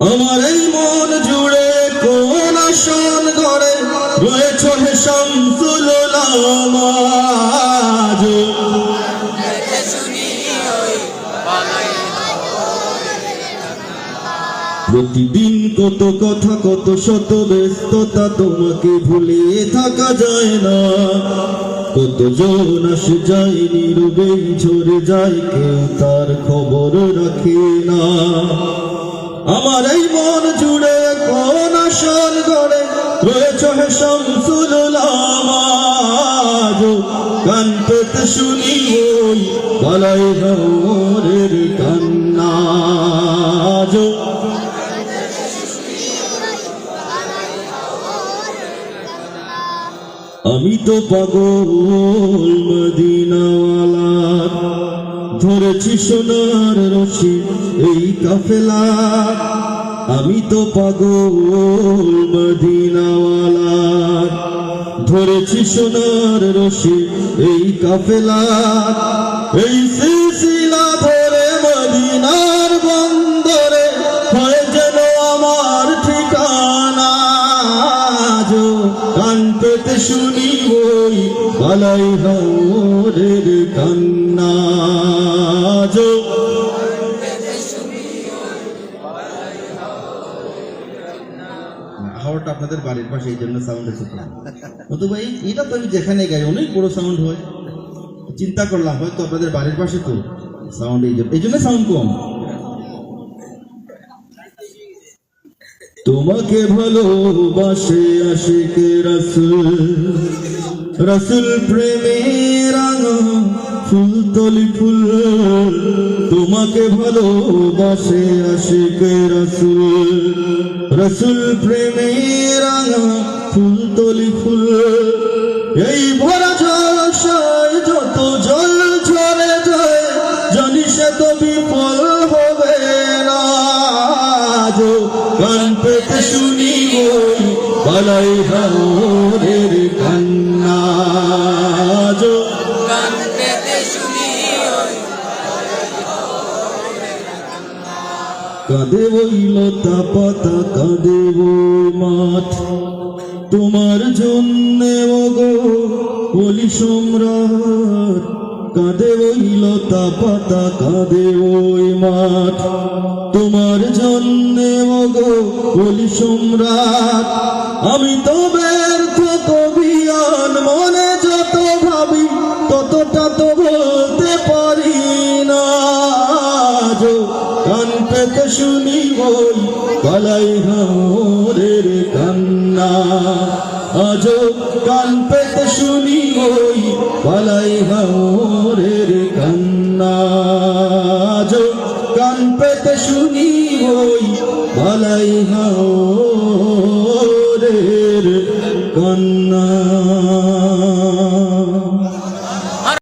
আমার এই মন জুড়ে কোন আসন ঘরে রয়েছ হে শামসুল প্রতিদিন কত কথা, কত শত ব্যস্ততা তোমাকে ভুলিয়ে থাকা যায় না। কত জন আসে যায়, নীরবেই ঝরে যায়, কেউ তার খবর রাখে না। আমার এই মন জুড়ে কোন আসন গড়ে রয়েছ শামসুল আলামাজ কান শুনি ওই গলায় ভোরের কান্নাজ আমি তো পাগল মদিনাওয়ালা ধরেছি সোনার রশি এই কাফেলা। আমি তো পাগল মদিনাওয়ালা। ধরেছি সোনার রশি এই কাফেলা। এই সিলসিলা ধরে মদিনার বন্দরে হয় যেন আমার ঠিকানা। কান পেতে শুনি বালাই হরের কান্না আপনাদের বাড়ির পাশে, এই জন্য সাউন্ড এসেছে তো ভাই এটা তো আমি যেখানে গাই, অনেক বড় সাউন্ড হয়। চিন্তা করলাম, হয়তো আপনাদের বাড়ির পাশে তো সাউন্ড এই জন্য এই জন্য সাউন্ড কম। তোমাকে ভালোবাসে আশিকে রসুল। রসুল প্রেমে রাঙা ফুল তলি ফুল, তোমাকে ভালোবাসে আশিকে রসুল। রসুল প্রেমে রাঙা ফুল তলি ফুল, এই ভরা জলাশয় যত জল ঝরে যায়, জানি সে তো বিফল হবে না। কান পেতে শুনি ওই বালাই হাওরের কাঁদে ওই লতা পাতা, কাঁদে ওই মাঠ। তোমার জন্য, ওগো, বলি সম্রাট, কাঁদে ওই লতা পাতা, কাঁদে ওই মাঠ। তোমার জন্য, ওগো, বলি সম্রাট, আমি তো ব্যর্থ কবিয়ান মনে পেতে শুনি ওই গলাই হাওরের কান্না। আজ কান পেতে শুনি ওই গলাই হাওরের কান্না। আজ কান পেতে শুনি ওই গলাই হাওরের